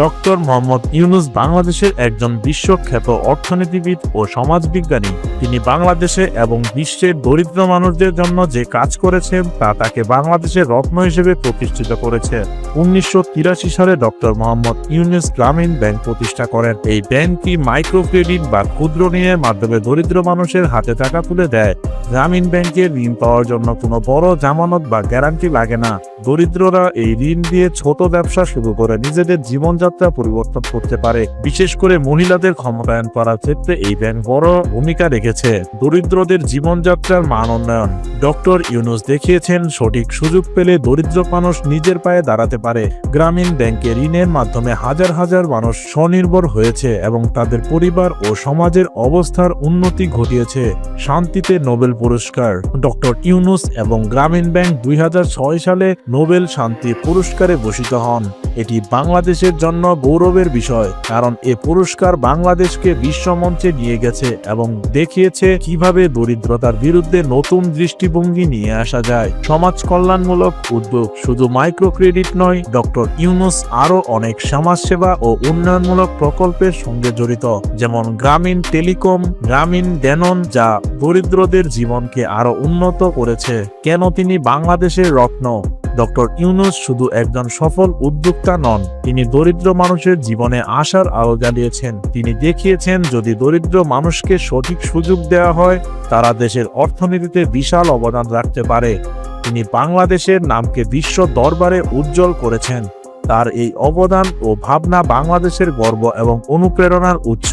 Doctor Mohammad Yunus বাংলাদেশের একজন বিশ্বখ্যাত অর্থনীতিবিদ ও সমাজবিজ্ঞানী। তিনি বাংলাদেশে এবং বিশ্বের দরিদ্র মানুষদের জন্য যে কাজ করেছেন, তা তাকে বাংলাদেশের রত্ন হিসেবে প্রতিষ্ঠিত করেছে। উনিশশো তিরাশি সালে ডক্টর মোহাম্মদ ইউনুস গ্রামীণ ব্যাংক প্রতিষ্ঠা করেন। এই ব্যাংকটি মাইক্রো ক্রেডিট বা ক্ষুদ্র ঋণের মাধ্যমে দরিদ্র মানুষের হাতে টাকা তুলে দেয়। গ্রামীণ ব্যাংকে ঋণ পাওয়ার জন্য কোনো বড় জামানত বা গ্যারান্টি লাগে না। দরিদ্ররা এই ঋণ দিয়ে ছোট ব্যবসা শুরু করে নিজেদের জীবনযাত্রা পরিবর্তন করতে পারে। বিশেষ করে মহিলাদের ক্ষমতায়ন করার ক্ষেত্রে এই ব্যাংক বড় ভূমিকা রেখেছে। দরিদ্রদের জীবনযাত্রার মান উন্নয়ন। ডক্টর ইউনুস দেখিয়েছেন, সঠিক সুযোগ পেলে দরিদ্র মানুষ নিজের পায়ে দাঁড়াতে পারে। গ্রামীণ ব্যাংকে ঋণের মাধ্যমে হাজার হাজার মানুষ স্বনির্ভর হয়েছে এবং তাদের পরিবার ও সমাজের অবস্থার উন্নতি ঘটিয়েছে। শান্তিতে নোবেল পুরস্কার। ডক্টর ইউনুস এবং গ্রামীণ ব্যাংক দুই হাজার ছয় সালে নোবেল শান্তি পুরস্কারে ভূষিত হন। এটি বাংলাদেশের জন্য গৌরবের বিষয়, কারণ এ পুরস্কার বাংলাদেশকে বিশ্বমঞ্চে নিয়ে গেছে এবং দেখিয়েছে কীভাবে দরিদ্রতার বিরুদ্ধে নতুন দৃষ্টিভঙ্গি নিয়ে আসা যায়। সমাজ কল্যাণমূলক উদ্যোগ শুধু মাইক্রো ক্রেডিট নয়, ডক্টর ইউনুস আরও অনেক সমাজসেবা ও উন্নয়নমূলক প্রকল্পের সঙ্গে জড়িত, যেমন গ্রামীণ টেলিকম, গ্রামীণ ডেনন যা দরিদ্রদের জীবনকে আরও উন্নত করেছে। কেন তিনি বাংলাদেশের রত্ন? ডক্টর ইউনুস শুধু একজন সফল উদ্যোক্তা নন, তিনি দরিদ্র মানুষের জীবনে আশার আলো জ্বালিয়েছেন। তিনি দেখিয়েছেন, যদি দরিদ্র মানুষকে সঠিক সুযোগ দেওয়া হয়, তারা দেশের অর্থনীতিতে বিশাল অবদান রাখতে পারে। তিনি বাংলাদেশের নামকে বিশ্ব দরবারে উজ্জ্বল করেছেন। তার এই অবদান ও ভাবনা বাংলাদেশের গর্ব এবং অনুপ্রেরণার উৎস।